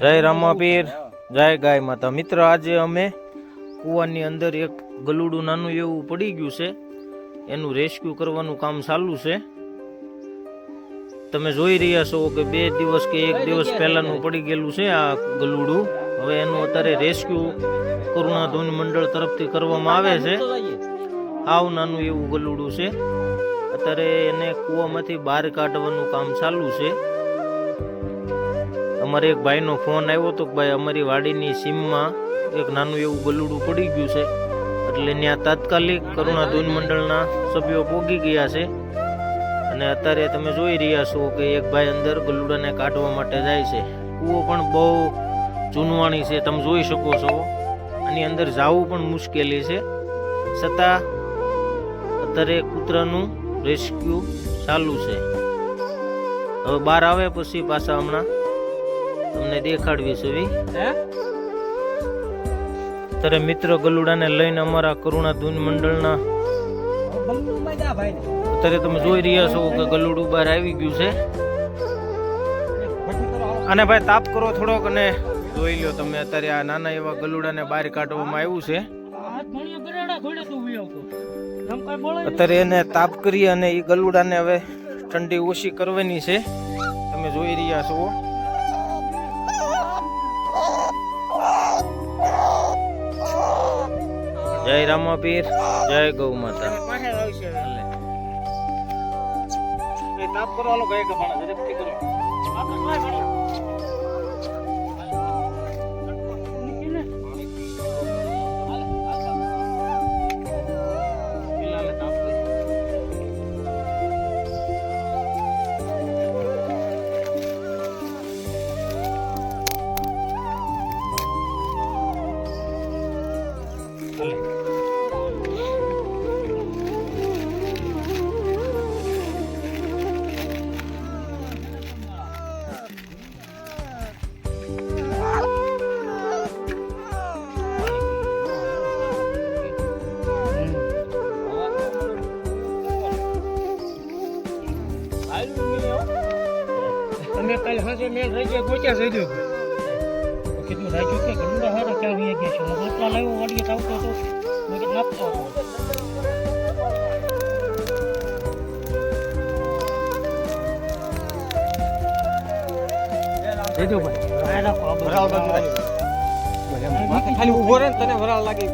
જય રામાપીર જય ગાય માતા. મિત્ર, આજે અમે કૂવાની અંદર એક ગલુડું નાનું એવું પડી ગયું છે. એનું રેસ્ક્યુ કરવાનું કામ ચાલુ છે. તમે જોઈ રહ્યા છો કે બે દિવસ કે એક દિવસ પહેલાનું પડી ગયેલું છે આ ગલુડું. હવે એનું અત્યારે રેસ્ક્યુ કરુણા ધૂન મંડળ તરફથી કરવામાં આવે છે. આવ નાનું એવું ગલુડું છે. અત્યારે એને કૂવામાંથી બહાર કાઢવાનું કામ ચાલુ છે. અમારે એક ભાઈનો ફોન આવ્યો હતો કે ભાઈ અમારી વાડીની સીમમાં એક નાનું એવું ગલુડું પડી ગયું છે. એટલે ત્યાં તાત્કાલિક કરુણા ધૂન મંડળના સભ્યો પોગી ગયા છે. અને અત્યારે તમે જોઈ રહ્યા છો કે એક ભાઈ અંદર ગલુડાને કાઢવા માટે જાય છે. કૂવો પણ બહુ ચૂનવાણી છે, તમે જોઈ શકો છો. આની અંદર જવું પણ મુશ્કેલી છે. છતાં અત્યારે કૂતરાનું રેસ્ક્યુ ચાલુ છે. હવે બહાર આવે પછી પાછા હમણાં તમને દેખાડવી છે વી. અત્યારે મિત્ર ગલુડાને લઈને અમારા કરુણા ધૂન મંડળના અત્યારે તમે જોઈ રહ્યા છો કે ગલુડું બહાર આવી ગયું છે. અને ભાઈ તાપ કરો થોડોક અને જોઈ લો તમે અત્યારે આ નાના એવા ગલુડાને બહાર કાઢવામાં આવ્યું છે. અત્યારે એને તાપ કરી અને એ ગલુડાને હવે ઠંડી ઓછી કરવાની છે. તમે જોઈ રહ્યા છો. જય રામાપીર જય ગૌ માતા. તાપ ઝડપથી કરો અમે કાલ સાંજે મેં રહી ગયા ગોચ્યા થઈ ગયો. કીધું રાજુ કે ગંદા હારા ક્યાં વહી ગયા છે? હું રોટલા લાવ્યો વાડીએ આવતો હતો. મેં કીધું જયદેવભાઈ. ખાલી ઊભો રહે તને વરાળ લાગે